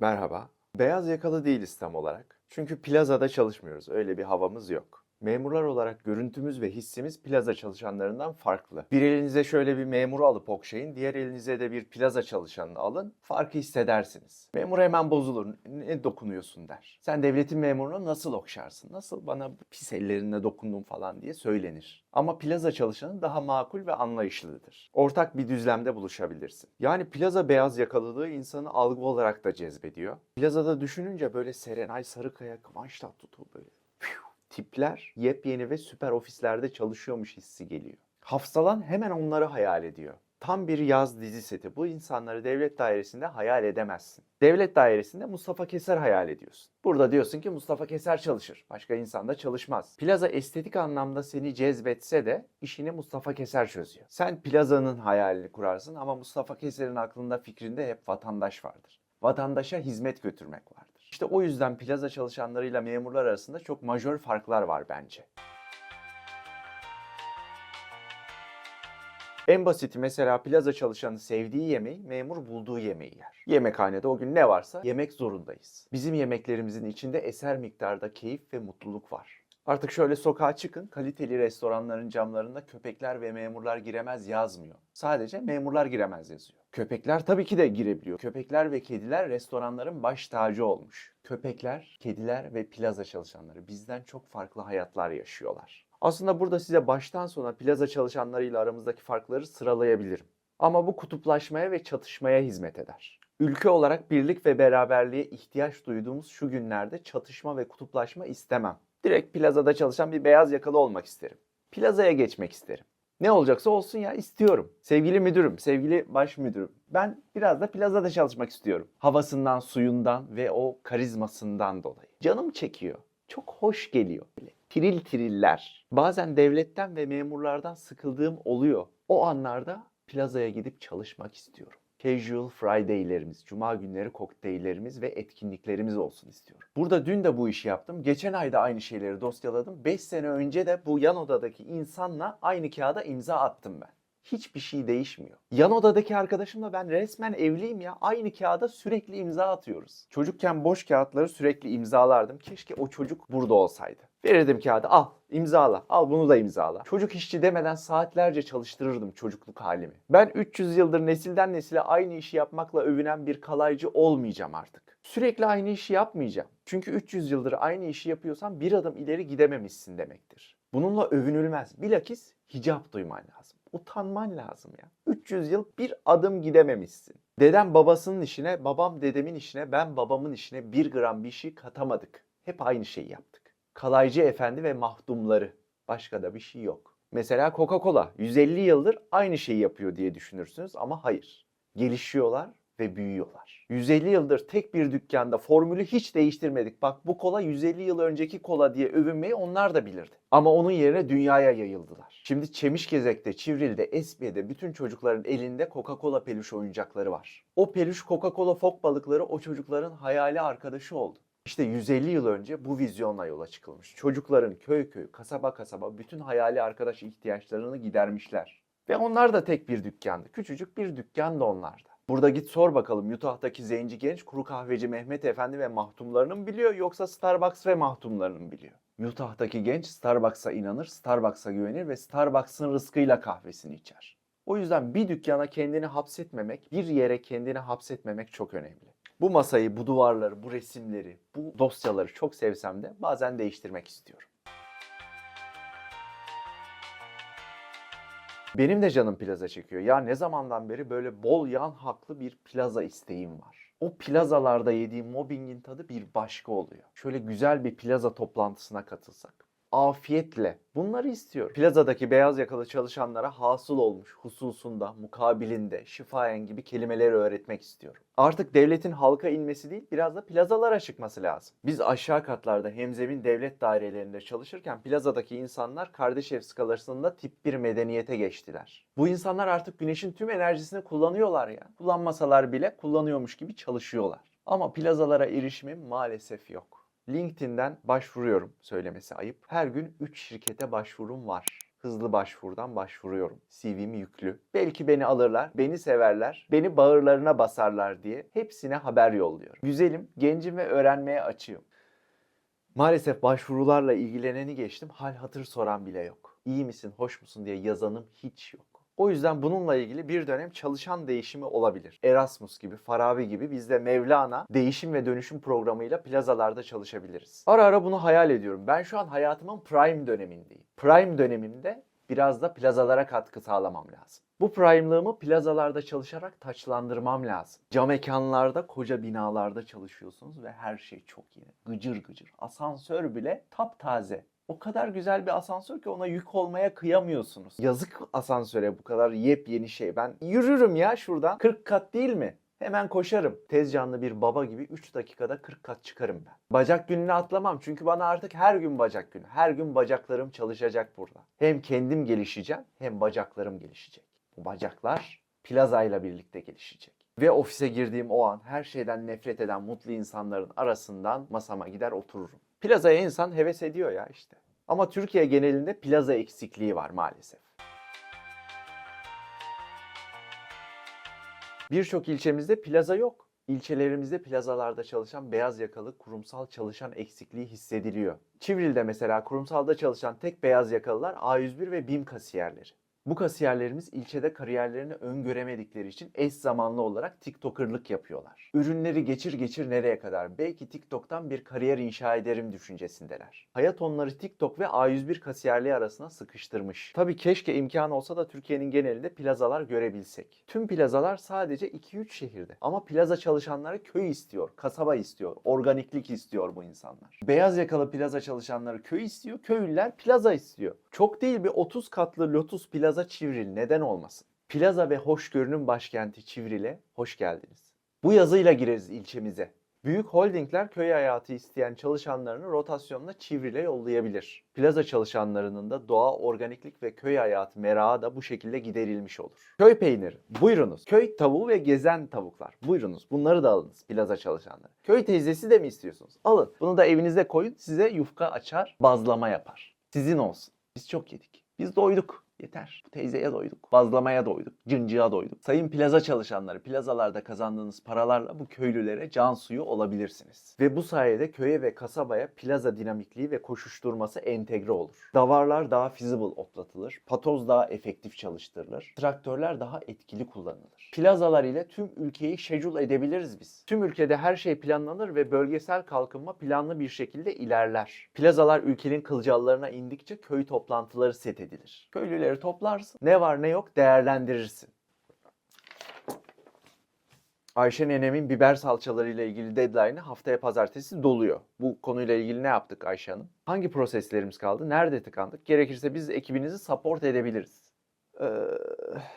Merhaba. Beyaz yakalı değiliz tam olarak. Çünkü plazada çalışmıyoruz. Öyle bir havamız yok. Memurlar olarak görüntümüz ve hissimiz plaza çalışanlarından farklı. Bir elinize şöyle bir memuru alıp okşayın, diğer elinize de bir plaza çalışanını alın, farkı hissedersiniz. Memur hemen bozulur, ne dokunuyorsun der. Sen devletin memurunu nasıl okşarsın, nasıl bana pis ellerinle dokundun falan diye söylenir. Ama plaza çalışanı daha makul ve anlayışlıdır. Ortak bir düzlemde buluşabilirsin. Yani plaza beyaz yakalılığı insanı algı olarak da cezbediyor. Plazada düşününce böyle Serenay Sarıkaya, Kıvanç Tatlıtuğ böyle tipler yepyeni ve süper ofislerde çalışıyormuş hissi geliyor. Hafsalan hemen onları hayal ediyor. Tam bir yaz dizi seti. Bu insanları devlet dairesinde hayal edemezsin. Devlet dairesinde Mustafa Keser hayal ediyorsun. Burada diyorsun ki Mustafa Keser çalışır. Başka insan da çalışmaz. Plaza estetik anlamda seni cezbetse de işini Mustafa Keser çözüyor. Sen plazanın hayalini kurarsın ama Mustafa Keser'in aklında fikrinde hep vatandaş vardır. Vatandaşa hizmet götürmek vardır. İşte o yüzden plaza çalışanlarıyla memurlar arasında çok majör farklar var bence. En basiti mesela plaza çalışanı sevdiği yemeği, memur bulduğu yemeği yer. Yemekhanede o gün ne varsa yemek zorundayız. Bizim yemeklerimizin içinde eser miktarda keyif ve mutluluk var. Artık şöyle sokağa çıkın, kaliteli restoranların camlarında köpekler ve memurlar giremez yazmıyor. Sadece memurlar giremez yazıyor. Köpekler tabii ki de girebiliyor. Köpekler ve kediler restoranların baş tacı olmuş. Köpekler, kediler ve plaza çalışanları bizden çok farklı hayatlar yaşıyorlar. Aslında burada size baştan sona plaza çalışanlarıyla aramızdaki farkları sıralayabilirim. Ama bu kutuplaşmaya ve çatışmaya hizmet eder. Ülke olarak birlik ve beraberliğe ihtiyaç duyduğumuz şu günlerde çatışma ve kutuplaşma istemem. Direkt plazada çalışan bir beyaz yakalı olmak isterim. Plazaya geçmek isterim. Ne olacaksa olsun ya istiyorum. Sevgili müdürüm, sevgili baş müdürüm. Ben biraz da plazada çalışmak istiyorum. Havasından, suyundan ve o karizmasından dolayı. Canım çekiyor. Çok hoş geliyor. Böyle tiril tiriller. Bazen devletten ve memurlardan sıkıldığım oluyor. O anlarda plazaya gidip çalışmak istiyorum. Casual Friday'lerimiz, cuma günleri kokteyllerimiz ve etkinliklerimiz olsun istiyorum. Burada dün de bu işi yaptım. Geçen ayda aynı şeyleri dosyaladım. 5 sene önce de bu yan odadaki insanla aynı kağıda imza attım ben. Hiçbir şey değişmiyor. Yan odadaki arkadaşımla ben resmen evliyim ya. Aynı kağıda sürekli imza atıyoruz. Çocukken boş kağıtları sürekli imzalardım. Keşke o çocuk burada olsaydı. Verirdim kağıdı al imzala al bunu da imzala. Çocuk işçi demeden saatlerce çalıştırırdım çocukluk halimi. Ben 300 yıldır nesilden nesile aynı işi yapmakla övünen bir kalaycı olmayacağım artık. Sürekli aynı işi yapmayacağım. Çünkü 300 yıldır aynı işi yapıyorsan bir adım ileri gidememişsin demektir. Bununla övünülmez. Bilakis hicap duyman lazım. Utanman lazım ya. 300 yıl bir adım gidememişsin. Dedem babasının işine, babam dedemin işine, ben babamın işine bir gram bir şey katamadık. Hep aynı şeyi yaptık. Kalaycı efendi ve mahdumları. Başka da bir şey yok. Mesela Coca-Cola 150 yıldır aynı şeyi yapıyor diye düşünürsünüz ama hayır. Gelişiyorlar ve büyüyorlar. 150 yıldır tek bir dükkanda formülü hiç değiştirmedik. Bak bu kola 150 yıl önceki kola diye övünmeyi onlar da bilirdi. Ama onun yerine dünyaya yayıldılar. Şimdi Çemişgezek'te, Çivril'de, Esbiye'de bütün çocukların elinde Coca-Cola peluş oyuncakları var. O peluş Coca-Cola fok balıkları o çocukların hayali arkadaşı oldu. İşte 150 yıl önce bu vizyonla yola çıkılmış. Çocukların köy köy, kasaba kasaba bütün hayali arkadaş ihtiyaçlarını gidermişler. Ve onlar da tek bir dükkandı. Küçücük bir dükkan da onlarda. Burada git sor bakalım Utah'taki zenci genç kuru kahveci Mehmet Efendi ve mahtumlarını mı biliyor yoksa Starbucks ve mahtumlarını mı biliyor? Utah'taki genç Starbucks'a inanır, Starbucks'a güvenir ve Starbucks'ın rızkıyla kahvesini içer. O yüzden bir dükkana kendini hapsetmemek, bir yere kendini hapsetmemek çok önemli. Bu masayı, bu duvarları, bu resimleri, bu dosyaları çok sevsem de bazen değiştirmek istiyorum. Benim de canım plaza çekiyor. Ya ne zamandan beri böyle bol yan haklı bir plaza isteğim var. O plazalarda yediğim mobbingin tadı bir başka oluyor. Şöyle güzel bir plaza toplantısına katılsak. Afiyetle. Bunları istiyorum. Plazadaki beyaz yakalı çalışanlara hasıl olmuş hususunda, mukabilinde, şifayen gibi kelimeleri öğretmek istiyorum. Artık devletin halka inmesi değil, biraz da plazalara çıkması lazım. Biz aşağı katlarda hemzemin devlet dairelerinde çalışırken plazadaki insanlar kardeş ev skalasında tip bir medeniyete geçtiler. Bu insanlar artık güneşin tüm enerjisini kullanıyorlar ya. Kullanmasalar bile kullanıyormuş gibi çalışıyorlar. Ama plazalara erişimim maalesef yok. LinkedIn'den başvuruyorum söylemesi ayıp. Her gün 3 şirkete başvurum var. hızlı başvurudan başvuruyorum. CV'm yüklü. Belki beni alırlar, beni severler, beni bağırlarına basarlar diye hepsine haber yolluyorum. Güzelim, gencim ve öğrenmeye açığım. Maalesef başvurularla ilgileneni geçtim. Hal hatır soran bile yok. İyi misin, hoş musun diye yazanım hiç yok. O yüzden bununla ilgili bir dönem çalışan değişimi olabilir. Erasmus gibi, Farabi gibi biz de Mevlana değişim ve dönüşüm programıyla plazalarda çalışabiliriz. Ara ara bunu hayal ediyorum. Ben şu an hayatımın prime dönemindeyim. Prime dönemimde biraz da plazalara katkı sağlamam lazım. Bu prime'lığımı plazalarda çalışarak taçlandırmam lazım. Cam mekanlarda, koca binalarda çalışıyorsunuz ve her şey çok yeni. Gıcır gıcır. Asansör bile taptaze. O kadar güzel bir asansör ki ona yük olmaya kıyamıyorsunuz. Yazık asansöre bu kadar yepyeni şey. Ben yürürüm ya şuradan. 40 kat değil mi? Hemen koşarım. Tez canlı bir baba gibi 3 dakikada 40 kat çıkarım ben. Bacak gününe atlamam çünkü bana artık her gün bacak günü. Her gün bacaklarım çalışacak burada. Hem kendim gelişeceğim hem bacaklarım gelişecek. Bu bacaklar plazayla birlikte gelişecek. Ve ofise girdiğim o an her şeyden nefret eden mutlu insanların arasından masama gider otururum. Plazaya insan heves ediyor ya işte. Ama Türkiye genelinde plaza eksikliği var maalesef. Birçok ilçemizde plaza yok. İlçelerimizde plazalarda çalışan beyaz yakalı kurumsal çalışan eksikliği hissediliyor. Çivril'de mesela kurumsalda çalışan tek beyaz yakalılar A101 ve BİM kasiyerleri. Bu kasiyerlerimiz ilçede kariyerlerini öngöremedikleri için eş zamanlı olarak TikToker'lık yapıyorlar. Ürünleri geçir geçir nereye kadar? Belki TikTok'tan bir kariyer inşa ederim düşüncesindeler. Hayat onları TikTok ve A101 kasiyerliği arasına sıkıştırmış. Tabii keşke imkan olsa da Türkiye'nin genelinde plazalar görebilsek. Tüm plazalar sadece 2-3 şehirde. Ama plaza çalışanları köy istiyor, kasaba istiyor, organiklik istiyor bu insanlar. Beyaz yakalı plaza çalışanları köy istiyor, köylüler plaza istiyor. Çok değil bir 30 katlı Lotus Plaza Çivril neden olmasın? Plaza ve hoşgörünün başkenti Çivril'e hoş geldiniz. Bu yazıyla gireriz ilçemize. Büyük holdingler köy hayatı isteyen çalışanlarını rotasyonla Çivril'e yollayabilir. Plaza çalışanlarının da doğa, organiklik ve köy hayatı merağı da bu şekilde giderilmiş olur. Köy peyniri, buyurunuz. Köy tavuğu ve gezen tavuklar, buyurunuz. Bunları da alınız plaza çalışanları. Köy teyzesi de mi istiyorsunuz? Alın. Bunu da evinizde koyun, size yufka açar, bazlama yapar. Sizin olsun. Biz çok yedik. Biz doyduk. Yeter. Teyzeye doyduk. Bazlamaya doyduk. Cıncığa doyduk. Sayın plaza çalışanları, plazalarda kazandığınız paralarla bu köylülere can suyu olabilirsiniz. Ve bu sayede köye ve kasabaya plaza dinamikliği ve koşuşturması entegre olur. Davarlar daha feasible otlatılır. Patoz daha efektif çalıştırılır. Traktörler daha etkili kullanılır. Plazalar ile tüm ülkeyi schedule edebiliriz biz. Tüm ülkede her şey planlanır ve bölgesel kalkınma planlı bir şekilde ilerler. Plazalar ülkenin kılcallarına indikçe köy toplantıları set edilir. Köylüleri toplarsın. Ne var ne yok değerlendirirsin. Ayşe nenemin biber salçaları ile ilgili deadline'ı haftaya pazartesi doluyor. Bu konuyla ilgili ne yaptık Ayşe Hanım? Hangi proseslerimiz kaldı? Nerede tıkandık? Gerekirse biz ekibinizi support edebiliriz. Ee,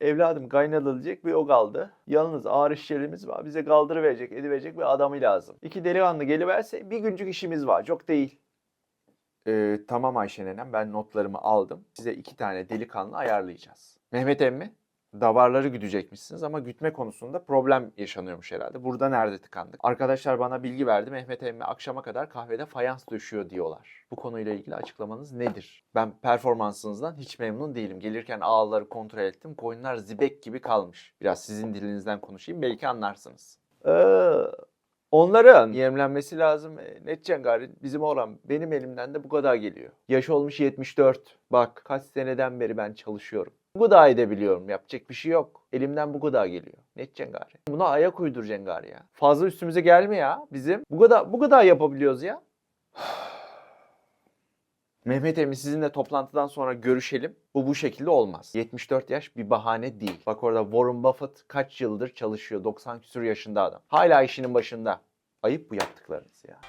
evladım kaynatılacak bir o kaldı. Yalnız ağır işlerimiz var. Bize kaldırıverecek, ediverecek bir adamı lazım. İki delikanlı geliverse bir güncük işimiz var. Çok değil. Ee, tamam Ayşe nenem ben notlarımı aldım. Size iki tane delikanlı ayarlayacağız. Mehmet emmi davarları güdecekmişsiniz ama gütme konusunda problem yaşanıyormuş herhalde. Burada nerede tıkandık? Arkadaşlar bana bilgi verdi. Mehmet emmi akşama kadar kahvede fayans döşüyor diyorlar. Bu konuyla ilgili açıklamanız nedir? Ben performansınızdan hiç memnun değilim. Gelirken ağları kontrol ettim. Koyunlar zibek gibi kalmış. Biraz sizin dilinizden konuşayım belki anlarsınız. Ee, Onların yemlenmesi lazım. E, ne edeceksin gari? Bizim oğlan benim elimden de bu kadar geliyor. Yaş olmuş 74. Bak kaç seneden beri ben çalışıyorum. Bu kadar edebiliyorum. Yapacak bir şey yok. Elimden bu kadar geliyor. Ne edeceksin gari? Buna ayak uyduracaksın gari ya. Fazla üstümüze gelme ya bizim. Bu kadar bu kadar yapabiliyoruz ya. Mehmet Emin sizinle toplantıdan sonra görüşelim. Bu bu şekilde olmaz. 74 yaş bir bahane değil. Bak orada Warren Buffett kaç yıldır çalışıyor. 90 küsur yaşında adam. Hala işinin başında. Ayıp bu yaptıklarınız ya.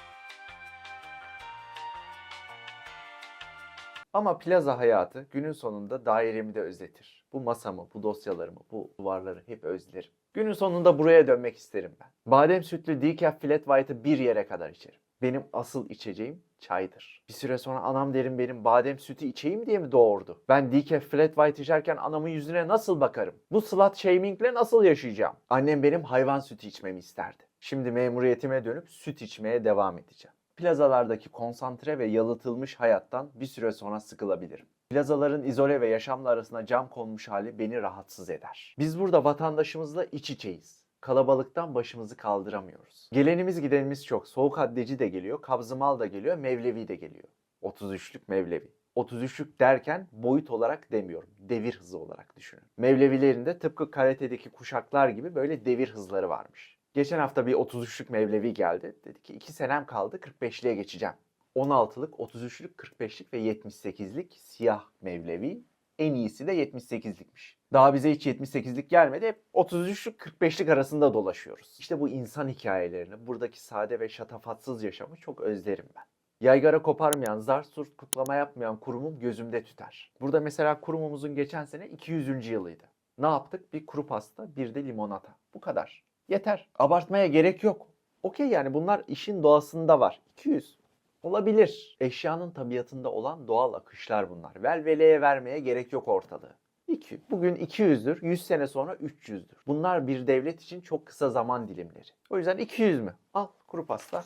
Ama plaza hayatı günün sonunda dairemi de özletir. Bu masamı, bu dosyalarımı, bu duvarları hep özlerim. Günün sonunda buraya dönmek isterim ben. Badem sütlü decaf flat white'ı bir yere kadar içerim. Benim asıl içeceğim çaydır. Bir süre sonra anam derim benim badem sütü içeyim diye mi doğurdu? Ben decaf flat white içerken anamın yüzüne nasıl bakarım? Bu slut shamingle nasıl yaşayacağım? Annem benim hayvan sütü içmemi isterdi. Şimdi memuriyetime dönüp süt içmeye devam edeceğim. Plazalardaki konsantre ve yalıtılmış hayattan bir süre sonra sıkılabilirim. Plazaların izole ve yaşamla arasına cam konmuş hali beni rahatsız eder. Biz burada vatandaşımızla iç içeyiz. Kalabalıktan başımızı kaldıramıyoruz. Gelenimiz gidenimiz çok. Soğuk haddeci de geliyor, kabzımal da geliyor, mevlevi de geliyor. 33'lük mevlevi. 33'lük derken boyut olarak demiyorum. Devir hızı olarak düşünün. Mevlevilerin de tıpkı karate'deki kuşaklar gibi böyle devir hızları varmış. Geçen hafta bir 33'lük mevlevi geldi. Dedi ki 2 senem kaldı 45'liğe geçeceğim. 16'lık, 33'lük, 45'lik ve 78'lik siyah mevlevi. En iyisi de 78'likmiş. Daha bize hiç 78'lik gelmedi. Hep 33'lük 45'lik arasında dolaşıyoruz. İşte bu insan hikayelerini, buradaki sade ve şatafatsız yaşamı çok özlerim ben. Yaygara koparmayan, zar surt kutlama yapmayan kurumum gözümde tüter. Burada mesela kurumumuzun geçen sene 200. yılıydı. Ne yaptık? Bir kuru pasta, bir de limonata. Bu kadar. Yeter. Abartmaya gerek yok. Okey yani bunlar işin doğasında var. 200. Olabilir. Eşyanın tabiatında olan doğal akışlar bunlar. Velveleye vermeye gerek yok ortalığı. 2. Bugün 200'dür, 100 sene sonra 300'dür. Bunlar bir devlet için çok kısa zaman dilimleri. O yüzden 200 mü? Al kuru pasta,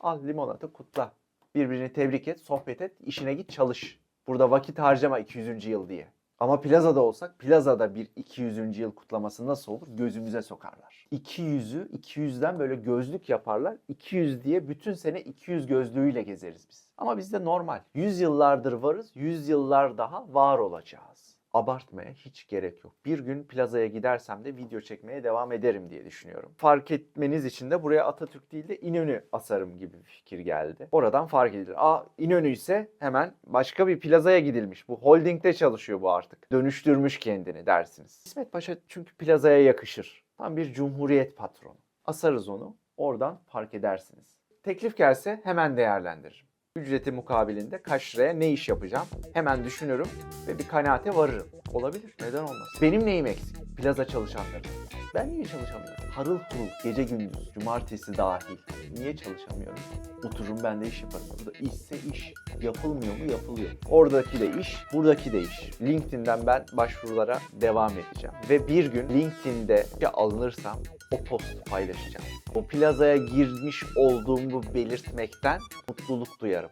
al limonata kutla. Birbirini tebrik et, sohbet et, işine git çalış. Burada vakit harcama 200. yıl diye. Ama plazada olsak plazada bir 200. yıl kutlaması nasıl olur? Gözümüze sokarlar. 200'ü 200'den böyle gözlük yaparlar. 200 diye bütün sene 200 gözlüğüyle gezeriz biz. Ama bizde normal. 100 yıllardır varız, 100 yıllar daha var olacağız. Abartmaya hiç gerek yok. Bir gün plazaya gidersem de video çekmeye devam ederim diye düşünüyorum. Fark etmeniz için de buraya Atatürk değil de İnönü asarım gibi bir fikir geldi. Oradan fark edilir. Aa İnönü ise hemen başka bir plazaya gidilmiş. Bu holdingde çalışıyor bu artık. Dönüştürmüş kendini dersiniz. İsmet Paşa çünkü plazaya yakışır. Tam bir cumhuriyet patronu. Asarız onu. Oradan fark edersiniz. Teklif gelse hemen değerlendiririm. Ücreti mukabilinde kaç liraya ne iş yapacağım hemen düşünürüm ve bir kanaate varırım. Olabilir, neden olmaz? Benim neyim eksik? Plaza çalışanları. Ben niye çalışamıyorum? Harıl harıl, gece gündüz, cumartesi dahil. Niye çalışamıyorum? Otururum ben de iş yaparım. Burada işse iş. Yapılmıyor mu? Yapılıyor. Oradaki de iş, buradaki de iş. LinkedIn'den ben başvurulara devam edeceğim. Ve bir gün LinkedIn'de alınırsam o postu paylaşacağım. O plazaya girmiş olduğumu belirtmekten mutluluk duyarım.